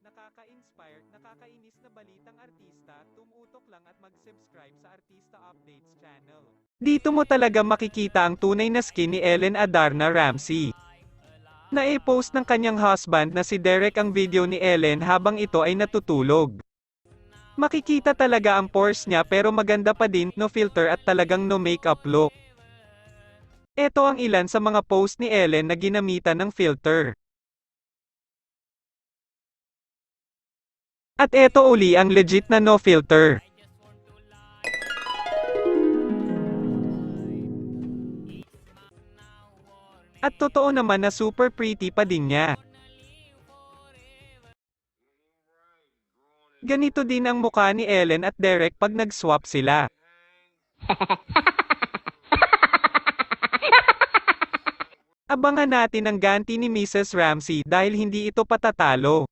nakaka-inspire, nakakainis na balitang artista, tumutok lang at mag-subscribe sa Artista Updates channel. Dito mo talaga makikita ang tunay na skin ni Ellen Adarna Ramsey. Na-post ng kanyang husband na si Derek ang video ni Ellen habang ito ay natutulog. Makikita talaga ang pores niya pero maganda pa din, no filter at talagang no makeup look. Ito ang ilan sa mga post ni Ellen na ginamitan ng filter. At eto uli ang legit na no filter. At totoo naman na super pretty pa din niya. Ganito din ang mukha ni Ellen at Derek pag nag-swap sila. Abangan natin ang ganti ni Mrs. Ramsey dahil hindi ito patatalo.